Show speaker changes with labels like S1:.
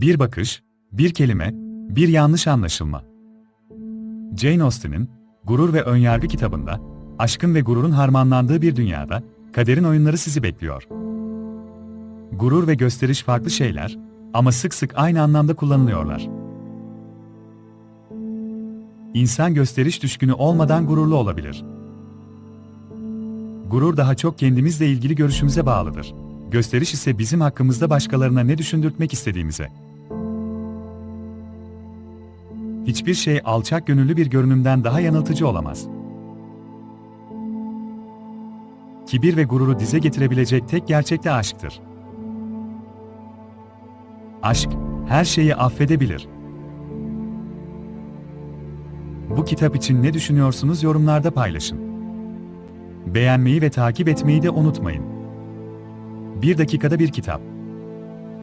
S1: Bir bakış, bir kelime, bir yanlış anlaşılma. Jane Austen'in Gurur ve Önyargı kitabında, aşkın ve gururun harmanlandığı bir dünyada, kaderin oyunları sizi bekliyor. Gurur ve gösteriş farklı şeyler ama sık sık aynı anlamda kullanılıyorlar. İnsan gösteriş düşkünü olmadan gururlu olabilir. Gurur daha çok kendimizle ilgili görüşümüze bağlıdır. Gösteriş ise bizim hakkımızda başkalarına ne düşündürtmek istediğimize. Hiçbir şey alçak gönüllü bir görünümden daha yanıltıcı olamaz. Kibir ve gururu dize getirebilecek tek gerçek de aşktır. Aşk, her şeyi affedebilir. Bu kitap için ne düşünüyorsunuz yorumlarda paylaşın. Beğenmeyi ve takip etmeyi de unutmayın. Bir dakikada bir kitap.